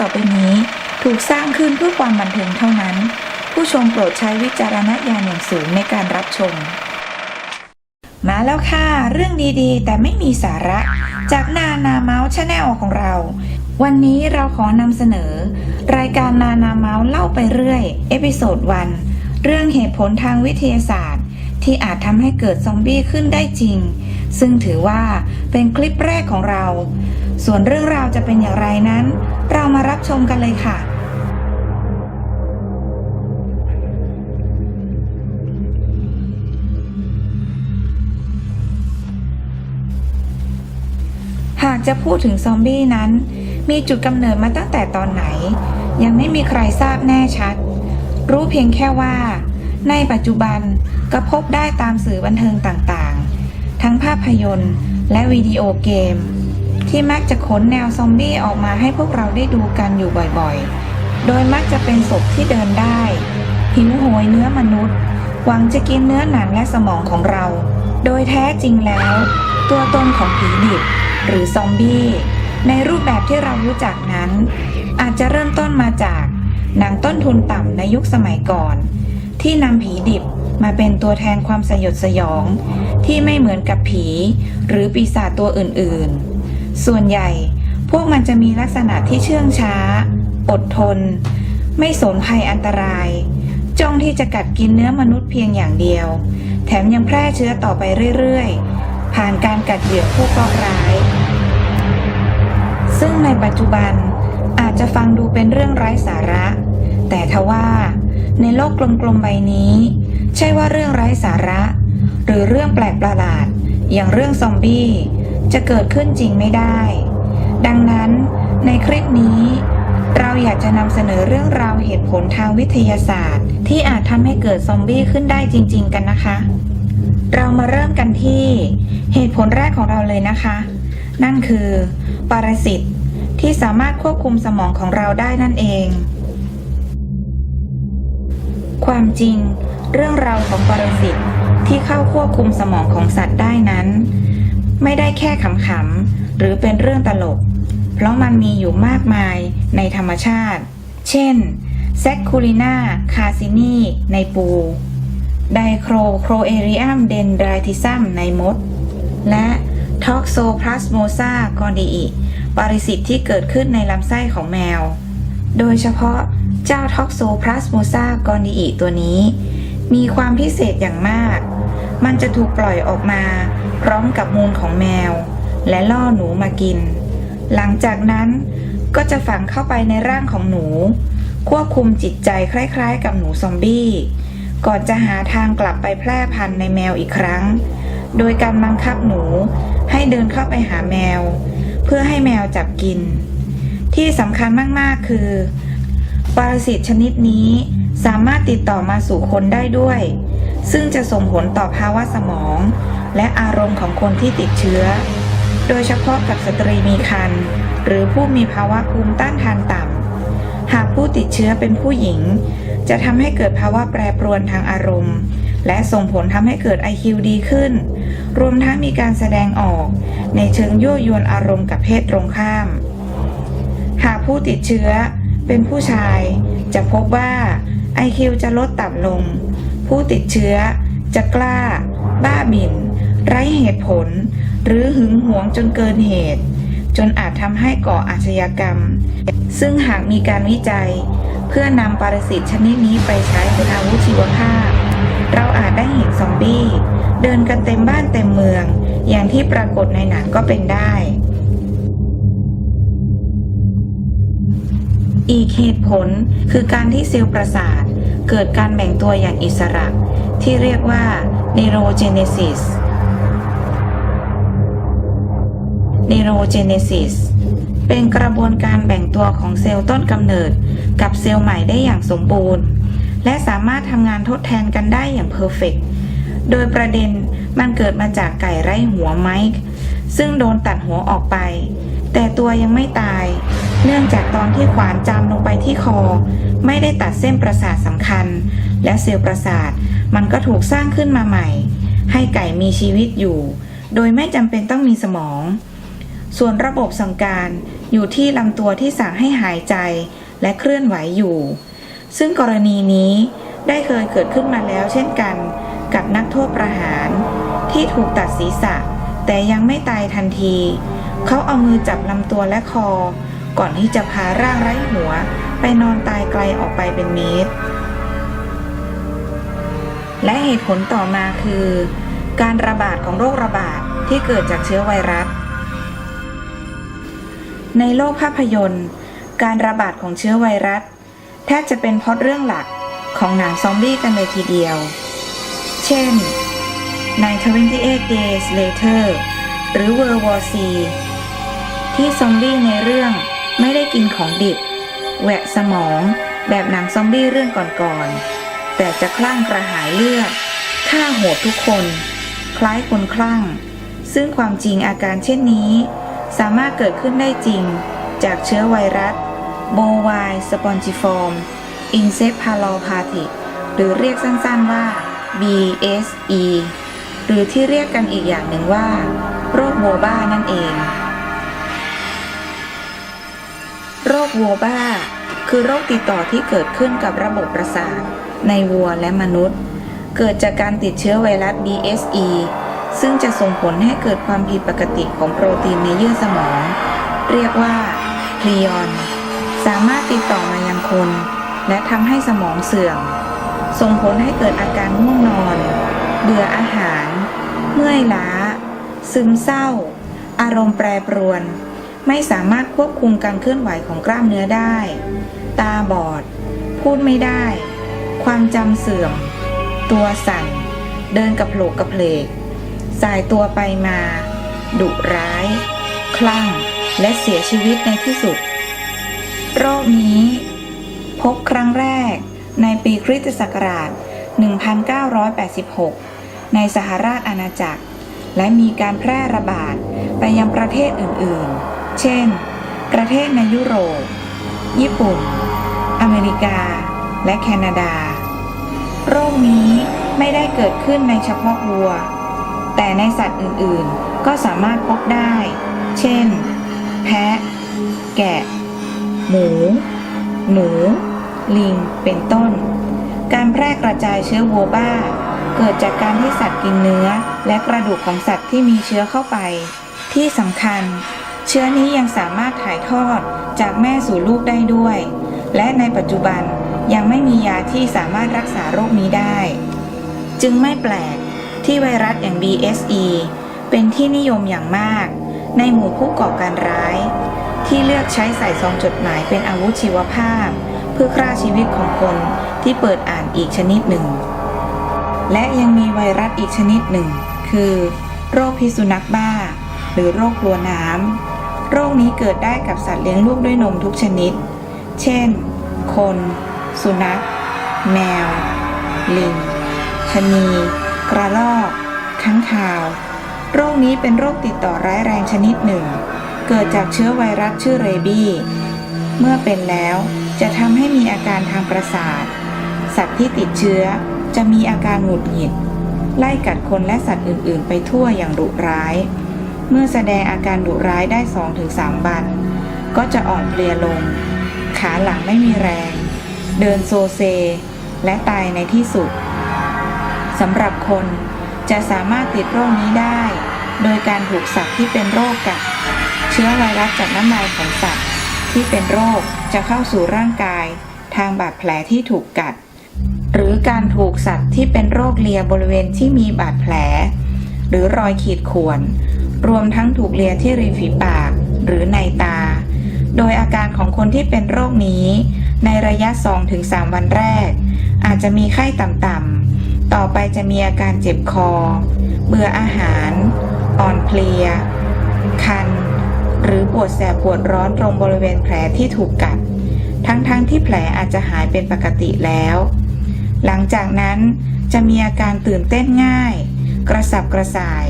ต่อไปนี้ ถูกสร้างขึ้นเพื่อความบันเทิงเท่านั้น ผู้ชมโปรดใช้วิจารณญาณอย่างสูงในการรับชม มาแล้วค่ะ เรื่องดีๆ แต่ไม่มีสาระ จากนานาเมาส์ชาแนลของเรา วันนี้เราขอนำเสนอ รายการนานาเมาส์เล่าไปเรื่อยเอพิโซดวันเรื่องเหตุผลทางวิทยาศาสตร์ ที่อาจทำให้เกิดซอมบี้ขึ้นได้จริง ซึ่งถือว่าเป็นคลิปแรกของเรา ส่วนเรื่องราวจะเป็นอย่างไรนั้น เรามารับชมกันเลยค่ะ หากจะพูดถึงซอมบี้นั้น มีจุดกำเนิดมาตั้งแต่ตอนไหน ยังไม่มีใครทราบแน่ชัด รู้เพียงแค่ว่า ในปัจจุบันก็พบได้ตามสื่อบันเทิงต่างๆ ทั้งภาพยนตร์ และวิดีโอเกม ที่มักจะขนแนวซอมบี้ออกมาให้พวกเราได้ดูกันอยู่บ่อยๆ โดยมักจะเป็นศพที่เดินได้ หิวโหยเนื้อมนุษย์ หวังจะกินเนื้อหนังและสมองของเรา โดยแท้จริงแล้ว ตัวตนของผีดิบ หรือซอมบี้ ในรูปแบบที่เรารู้จักนั้น อาจจะเริ่มต้นมาจากหนังต้นทุนต่ำในยุคสมัยก่อน ที่นำผีดิบมาเป็นตัวแทนความสยดสยอง ที่ไม่เหมือนกับผี หรือปีศาจตัวอื่นๆ ส่วนใหญ่ พวกมันจะมีลักษณะที่เชื่องช้า อดทน ไม่สนภัยอันตราย จ้องที่จะกัดกินเนื้อมนุษย์เพียงอย่างเดียว แถมยังแพร่เชื้อต่อไปเรื่อยๆ ผ่านการกัดเหยื่อผู้ก่อร้าย ซึ่งในปัจจุบันอาจจะฟังดูเป็นเรื่องไร้สาระ แต่ทว่า ในโลกกลมๆใบนี้ ใช่ว่าเรื่องไร้สาระ หรือเรื่องแปลกประหลาด อย่างเรื่องซอมบี้ จะเกิดขึ้นจริงไม่ได้ ดังนั้นในคลิปนี้ เราอยากจะนำเสนอเรื่องราวเหตุผลทางวิทยาศาสตร์ ที่อาจทำให้เกิดซอมบี้ขึ้นได้จริง ๆ กันนะคะ เรามาเริ่มกันที่เหตุผลแรกของเราเลยนะคะ นั่นคือ ปรสิตที่สามารถควบคุมสมองของเราได้นั่นเอง ความจริง เรื่องราวของปรสิตที่เข้าควบคุมสมองของสัตว์ได้นั้น ไม่ได้แค่ขำๆหรือเป็นเรื่องตลก เพราะมันมีอยู่มากมายในธรรมชาติ เช่นแซคคูลิน่าคาซินีในปู ไดโครโครเอริอัมเดนไดทิซัมในมด และท็อกโซพลาสโมซากอนดีอิปริสิตที่เกิดขึ้นในลำไส้ของแมว โดยเฉพาะเจ้าท็อกโซพลาสโมซากอนดีอิตัวนี้ มีความพิเศษอย่างมาก มันจะถูกปล่อยออกมา พร้อมกับมูลของแมว และล่อหนูมากิน หลังจากนั้นก็จะฝังเข้าไปในร่างของหนู ควบคุมจิตใจคล้ายๆ กับหนูซอมบี้ ก่อนจะหาทางกลับไปแพร่พันธุ์ในแมวอีกครั้ง โดยการบังคับหนูให้เดินเข้าไปหาแมว เพื่อให้แมวจับกิน ที่สำคัญมากๆคือ ปรสิตชนิดนี้สามารถติดต่อมาสู่คนได้ด้วย ซึ่งจะส่งผลต่อภาวะสมอง และอารมณ์ของคนที่ติดเชื้อ โดยเฉพาะกับสตรีมีครรภ์หรือผู้มีภาวะภูมิต้านทานต่ำ หากผู้ติดเชื้อเป็นผู้หญิง จะทำให้เกิดภาวะแปรปรวนทางอารมณ์ และส่งผลทำให้เกิด IQ ดีขึ้น รวมทั้งมีการแสดงออก ในเชิงยั่วยวนอารมณ์กับเพศตรงข้าม หากผู้ติดเชื้อเป็นผู้ชาย จะพบว่า IQ จะลดต่ำลง ผู้ติดเชื้อ จะกล้า บ้าบิ่นไร้เหตุผล หรือหึงหวงจนเกินเหตุ จนอาจทำให้ก่ออาชญากรรม ซึ่งหากมีการวิจัย เพื่อนำปรสิตชนิดนี้ไปใช้เป็นอาวุธชีวภาพ เราอาจได้เห็นซอมบี้ เดินกันเต็มบ้านเต็มเมือง อย่างที่ปรากฏในหนังก็เป็นได้อีกเหตุผลคือการที่เซลล์ประสาท เกิดการแบ่งตัวอย่างอิสระ ที่เรียกว่า neurogenesis neurogenesis เป็นกระบวนการแบ่งตัวของเซลล์ต้นกำเนิด กับเซลล์ใหม่ได้อย่างสมบูรณ์ และสามารถทำงานทดแทนกันได้อย่างเพอร์เฟกโดยประเด็นมันเกิดมาจากไก่ไร้หัวไมค์ซึ่งโดนตัดหัวออกไป แต่ตัวยังไม่ตาย เนื่องจากตอนที่ขวานจามลงไปที่คอ ไม่ได้ตัดเส้นประสาทสำคัญ และเซลล์ประสาทมันก็ถูกสร้างขึ้นมาใหม่ ให้ไก่มีชีวิตอยู่ โดยไม่จำเป็นต้องมีสมอง ส่วนระบบสั่งการอยู่ที่ลำตัวที่สั่งให้หายใจและเคลื่อนไหวอยู่ ซึ่งกรณีนี้ได้เคยเกิดขึ้นมาแล้วเช่นกัน กับนักโทษประหาร ที่ถูกตัดศีรษะ แต่ยังไม่ตายทันที เขาเอามือจับลำตัวและคอ ก่อนที่จะพาร่างไร้หัว ไปนอนตายไกลออกไปเป็นเมตร และเหตุผลต่อมาคือ การระบาดของโรคระบาดที่เกิดจากเชื้อไวรัส ในโลกภาพยนตร์ การระบาดของเชื้อไวรัส แทบจะเป็นพอตเรื่องหลักของหนังซอมบี้กันเลยทีเดียว เช่น ใน 28 Days Later หรือ World War C ที่ซอมบี้ในเรื่องไม่ได้กินของดิบ แหวะสมองแบบหนังซอมบี้เรื่องก่อนๆ แต่จะคลั่งกระหายเลือดฆ่าโหดทุกคน คล้ายคนคลั่ง ซึ่งความจริงอาการเช่นนี้ สามารถเกิดขึ้นได้จริง จากเชื้อไวรัสโบไวสปอนจิฟอร์มอินเซพาโลพาธิหรือเรียกสั้นๆว่า BSE หรือที่เรียกกันอีกอย่างหนึ่งว่า โรคโวบ้านั่นเอง โรควัวบ้า คือโรคติดต่อที่เกิดขึ้นกับระบบประสาท ในวัวและมนุษย์ เกิดจากการติดเชื้อไวรัส BSE ซึ่งจะส่งผลให้เกิดความผิดปกติของโปรตีนในเยื่อสมอง เรียกว่าพลียอน สามารถติดต่อมายังคน และทำให้สมองเสื่อม ส่งผลให้เกิดอาการง่วงนอน เบื่ออาหาร เมื่อยล้า ซึมเศร้า อารมณ์แปรปรวน ไม่สามารถควบคุมการเคลื่อนไหวของกล้ามเนื้อได้ ตาบอด พูดไม่ได้ ความจำเสื่อม ตัวสั่น เดินกับโผลกกระเพลก สายตัวไปมา ดุร้าย คลั่ง และเสียชีวิตในที่สุด โรคนี้ พบครั้งแรกในปีคริสตศักราช 1986 ในสหราชอาณาจักร และมีการแพร่ระบาดไปยังประเทศอื่น ๆ เช่น ประเทศในยุโรป ญี่ปุ่น อเมริกา และแคนาดา โรคนี้ไม่ได้เกิดขึ้นในเฉพาะวัว แต่ในสัตว์อื่นๆ ก็สามารถพบได้ เช่น แพะ แกะ หมู หนู ลิง เป็นต้น การแพร่กระจายเชื้อวัวบ้า เกิดจากการที่สัตว์กินเนื้อ และกระดูกของสัตว์ที่มีเชื้อเข้าไป ที่สำคัญ เชื้อนี้ยังสามารถถ่ายทอดจากแม่สู่ลูกได้ด้วย และในปัจจุบันยังไม่มียาที่สามารถรักษาโรคนี้ได้ จึงไม่แปลกที่ไวรัสอย่าง BSE เป็นที่นิยมอย่างมาก ในหมู่ผู้ก่อการร้าย ที่เลือกใช้ใส่ซองจดหมายเป็นอาวุธชีวภาพ เพื่อฆ่าชีวิตของคนที่เปิดอ่านอีกชนิดหนึ่ง และยังมีไวรัสอีกชนิดหนึ่ง คือ โรคพิษสุนัขบ้า หรือโรคกลัวน้ำ โรคนี้เกิดได้กับสัตว์เลี้ยงลูกด้วยนมทุกชนิด เช่น คน สุนัข แมว ลิงชนี กระรอกค้างคาว โรคนี้เป็นโรคติดต่อร้ายแรงชนิดหนึ่ง เกิดจากเชื้อไวรัสชื่อเรบี้ เมื่อเป็นแล้วจะทำให้มีอาการทางประสาท สัตว์ที่ติดเชื้อจะมีอาการหงุดหงิด ไล่กัดคนและสัตว์อื่น ๆ ไปทั่วอย่างดุร้าย เมื่อแสดงอาการดุร้ายได้ 2-3 วัน ก็จะอ่อนเพลียลง ขาหลังไม่มีแรง เดินโซเซ และตายในที่สุดสำหรับคนจะสามารถติดโรคนี้ได้ โดยการถูกสัตว์ที่เป็นโรคกัดเชื้อไวรัสจากน้ำลายของสัตว์ ที่เป็นโรคจะเข้าสู่ร่างกาย ทางบาดแผลที่ถูกกัด หรือการถูกสัตว์ที่เป็นโรคเลียบริเวณที่มีบาดแผล หรือรอยขีดข่วน รวมทั้งถูกเลียที่ริมฝีปากหรือในตา โดยอาการของคนที่เป็นโรคนี้ ในระยะ 2-3 วันแรก อาจจะมีไข้ต่ำๆ ต่อไปจะมีอาการเจ็บคอ เบื่ออาหาร อ่อนเพลีย คัน หรือปวดแสบปวดร้อนตรงบริเวณแผลที่ถูกกัด ทั้งๆทที่แผลอาจจะหายเป็นปกติแล้ว หลังจากนั้นจะมีอาการตื่นเต้นง่าย กระสับกระส่าย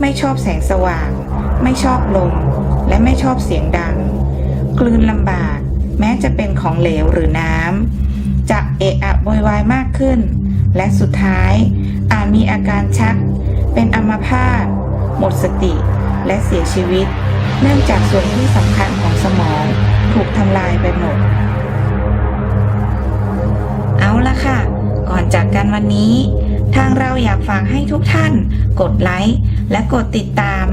ไม่ชอบแสงสว่าง ไม่ชอบลม และไม่ชอบเสียงดัง กลืนลำบาก แม้จะเป็นของเหลวหรือน้ำจะเอะอะโวยวายมากขึ้น และสุดท้ายอาจมีอาการชัก เป็นอัมพาตหมดสติ และเสียชีวิต เนื่องจากส่วนที่สำคัญของสมองถูกทำลายไปหมด เอาละค่ะ ก่อนจากกันวันนี้ ทางเราอยากฝากให้ทุกท่าน กดไลค์และกดติดตาม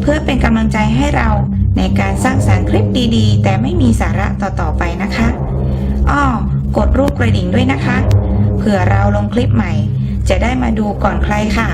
เพื่อเป็นกำลังใจให้เราในการสร้างสารรค์คลิปดีๆ แต่ไม่มีสาระต่อๆไปนะคะอ้อกดรูปกระดิ่งด้วยนะคะ เผื่อเราลงคลิปใหม่ จะได้มาดูก่อนใครค่ะ